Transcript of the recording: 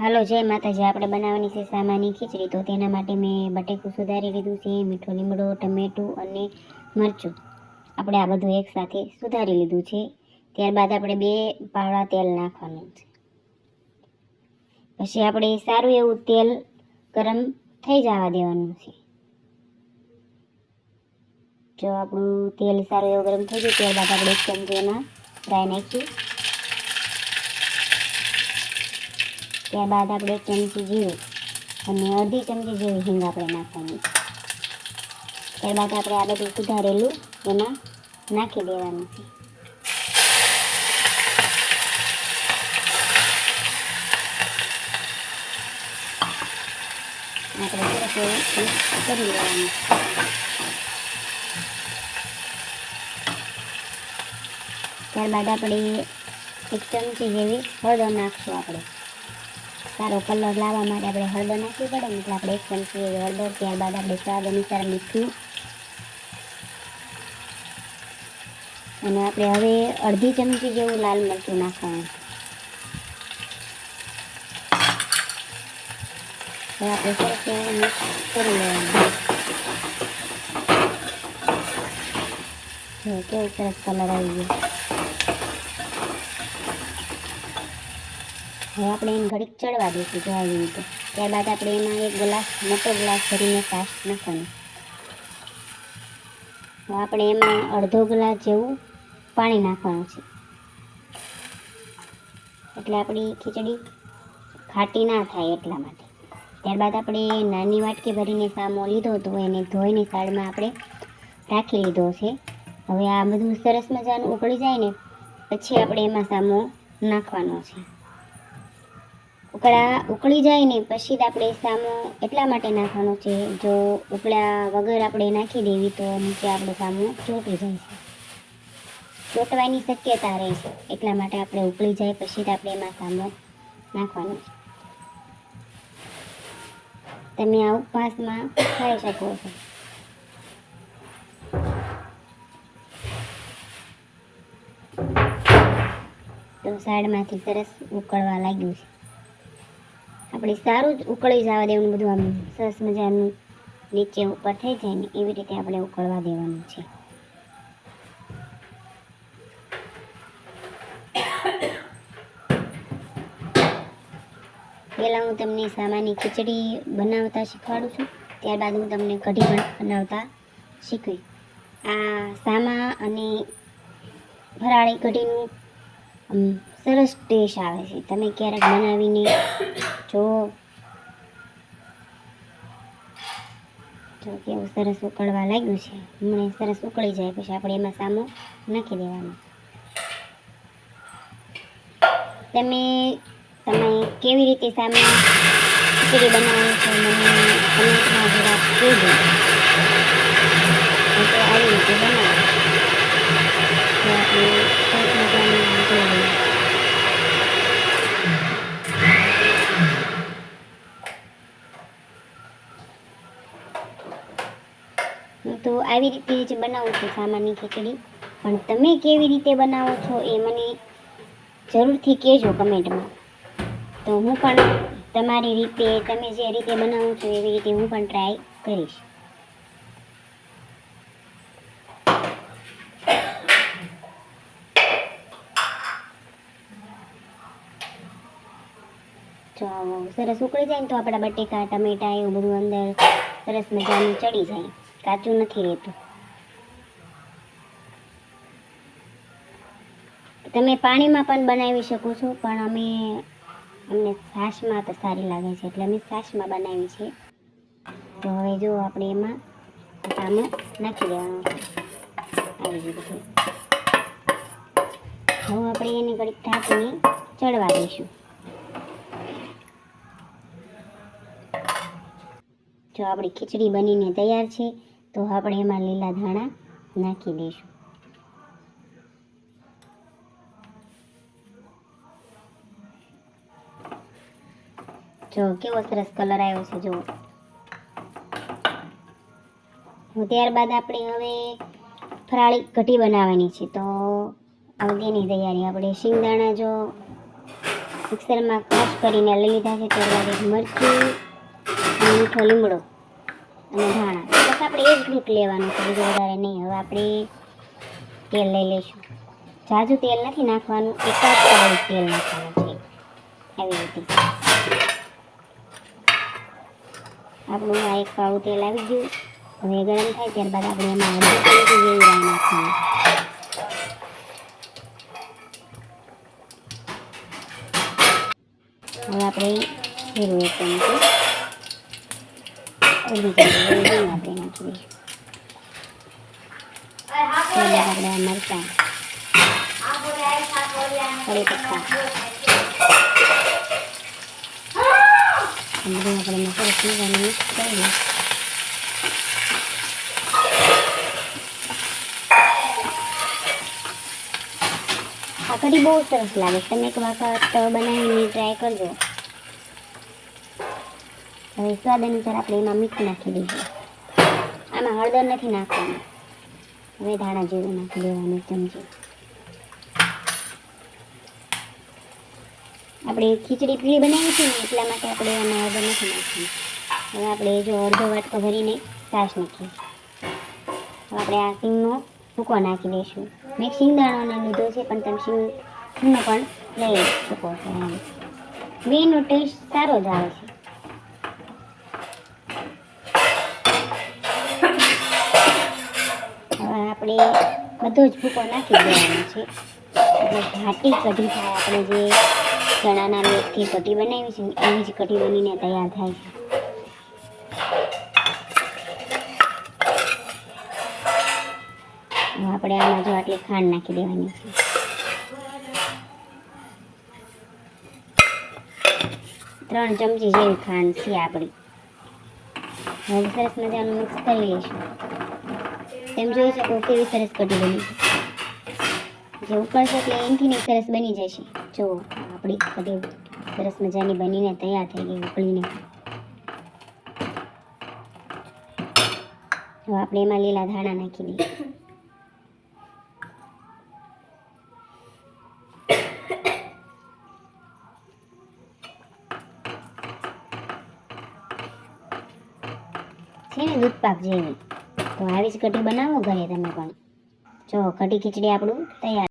હાલો, જય માતાજી. આપણે બનાવવાની છે સામાની ખીચડી. તો તેના માટે મેં બટેકું સુધારી લીધું છે, મીઠો લીમડો, ટમેટું અને મરચું. આપણે આ બધું એકસાથે સુધારી લીધું છે. ત્યારબાદ આપણે બે પાવડા તેલ નાખવાનું છે. પછી આપણે સારું એવું તેલ ગરમ થઈ જવા દેવાનું છે. જો આપણું તેલ સારું એવું ગરમ થઈ ગયું, ત્યારબાદ આપણે એક ચમચી એમાં ફ્રાય નાખીએ. ત્યારબાદ આપણે એક ચમચી જીરું અને અડધી ચમચી જેવી હિંગ આપણે નાખવાની ત્યારબાદ આપણે આ બધું સુધારેલું એમાં નાખી દેવાનું છે. આપણે કરી દેવાનું ત્યારબાદ આપણે એક ચમચી જેવી હળદર નાખશું આપણે. સારો કલર લાવવા માટે આપણે હળદર નાખવી પડે એટલે આપણે એક ચમચી હળદર ત્યારબાદ આપણે સ્વાદ અનુસાર મીઠું. અને આપણે હવે અડધી ચમચી જેવું લાલ મરચું નાખવાનું. આપણે સરસ મિક્સ કરી લેવાનું. કેવું સરસ કલર આવી ગયો. હવે આપણે એને ઘડીક ચડવા દઈશું જો આવી રીતે ત્યારબાદ આપણે એમાં એક ગ્લાસ, મોટો ગ્લાસ ભરીને છાશ નાખવાનું. આપણે એમાં અડધો ગ્લાસ જેવું પાણી નાખવાનું છે. એટલે આપણી ખીચડી ખાટી ના થાય એટલા માટે. ત્યારબાદ આપણે નાની વાટકી ભરીને સામો લીધો હતો એને ધોઈને સાડમાં આપણે રાખી લીધો છે. હવે આ બધું સરસ મજાનું ઉકળી જાય ને, પછી આપણે એમાં સામો નાખવાનો છે. ઉકળા, ઉકળી જાય ને પછી જ આપણે સામો એટલા માટે નાખવાનો છે, જો ઉકળ્યા વગર આપણે નાખી દેવી તો નીચે આપણો સામો ચોંટી જાય છે. ચોંટવાની શક્યતા રહે છે, એટલા માટે આપણે ઉકળી જાય પછી જ આપણે એમાં સામો નાખવાનો છે. તમે આ ઉપવાસમાં ખાઈ શકો છો. તો સાઈડમાંથી સરસ ઉકળવા લાગ્યું છે. આપણે સારું જ ઉકળી જવા દેવાનું બધું આમ સરસ મજાનું નીચે ઉપર થઈ જાય ને એવી રીતે આપણે ઉકળવા દેવાનું છે. પહેલાં હું તમને સામાની ખીચડી બનાવતા શીખવાડું છું, ત્યારબાદ હું તમને કઢી બનાવતા શીખવી આ સામા અને ફરાળી કઢીનું આમ સરસ ટેસ્ટ આવે છે. તમે ક્યારેક બનાવીને જો જો કેવું સરસ ઉકળવા લાગ્યું છે. હમણાં સરસ ઉકળી જાય, પછી આપણે એમાં સામો નાખી દેવાનો. તમે તમે કેવી રીતે સામે ખીચડી બનાવો છો મને કમેન્ટમાં જરા કહેજો. આવી રીતે બનાવું તો આપણે સરસ મજાનું જોઈ લઈએ હું તો આવી રીતે જ બનાવું છું સામાન્ય ખીચડી. પણ તમે કેવી રીતે બનાવો છો એ મને જરૂરથી કહેજો કમેન્ટમાં. તો હું પણ તમારી રીતે, તમે જે રીતે બનાવો છો એવી રીતે હું પણ ટ્રાય કરીશ. સરસ ઉકળી જાય ને તો આપણા બટેકા, ટમેટા એવું બધું અંદર સરસ મજાનું ચડી જાય. કાચું નથી રહેતું. તમે પાણીમાં પણ બનાવી શકો છો, પણ અમે અમને છાશમાં તો સારી લાગે છે, એટલે અમે છાશમાં બનાવી છે. તો હવે જો આપણે એમાં સામો નાખી દેવાનું આવી રીતે. હવે આપણે એને ઘડીક ઢાંકીને ચડવા દઈશું. જો આપણી ખીચડી બનીને તૈયાર છે તો આપણે એમાં લીલા ધાણા નાખી દઈશું. જો, કેવો સરસ કલર આવ્યો છે જો હું ત્યારબાદ આપણે હવે ફરાળી કઢી બનાવવાની છે, તો હવે તૈયારી. આપણે શિંગદાણા જો મિક્સરમાં ક્રશ કરીને લઈ લીધા છે, ત્યારબાદ એક મરચું મીઠો લીમડો અને ધાણા. આપણે એ જ ગ્રુપ લેવાનું છે, બીજું વધારે નહીં. હવે આપણે તેલ લઈ લઈશું. જાજુ તેલ નથી નાખવાનું એકાદ પાઉં તેલ નાખવાનું છે. આવી રીતે. આપણું આ એક પાવું તેલ આવી ગયું. હવે ગરમ થાય ત્યારબાદ આપણે એમાં જેવી રાઈ નાખવાની. હવે આપણે જીરું એક અડધી ચમચી જેવું જીરું આપણે નાખી દઈશું ત્યારબાદ આપણે આ મરચાં કડી પત્તા બધું આપણે મસાલો ચીઝ મિક્સ કરી દઈએ આ કઢી બહુ સરસ લાગે છે તમે એક વખત બનાવીને ટ્રાય કરજો હવે સ્વાદ અનુસાર આપણે એમાં મીઠું નાખી દઈશું. આમાં હળદર નથી નાખવાનું. હવે ધાણા જીરું નાખી દેવાનું એક ચમચી. આપણે ખીચડી પીળી બનાવી છે ને, એટલા માટે આપણે આમાં હળદર નથી નાખવાની. હવે આપણે જો અડધો વાટકો ભરીને છાશ નાખીએ. હવે આપણે આ સિંગનો ભૂકો નાખી દઈશું. મેં સિંગદાણાનો લીધો છે, પણ તમે સિંગ પણ લઈ શકો છો એમ. બેનો ટેસ્ટ સારો જ આવે છે હવે આપણે બધો જ ભૂકો નાખી દેવાનો છે. એટલે ઘાટી કઢી થાય, આપણે જે ચણાના લોટથી કઢી બનાવી છે એવી જ કઢી બનીને તૈયાર થાય છે. આપણે આમાં જો આટલી ખાંડ નાખી દેવાની છે. ત્રણ ચમચી જેવી ખાંડ છે આપણી. હવે સરસ મજાનું મિક્સ કરી લઈશું. તેમ જોઈ શકો કેવી સરસ કઢી બની છે. જે ઉકળશે એટલે એનથી નહીં સરસ બની જશે જો આપણી કઢી સરસ મજાની બનીને તૈયાર થઈ ગઈ ઉકળીને. હવે આપણે એમાં લીલા ધાણા નાખી દઈએ. છે ને દૂધ પાક જેવી. તો આવી જ કઢી બનાવો ઘરે તમે પણ. જો કઢી ખીચડી આપણું તૈયાર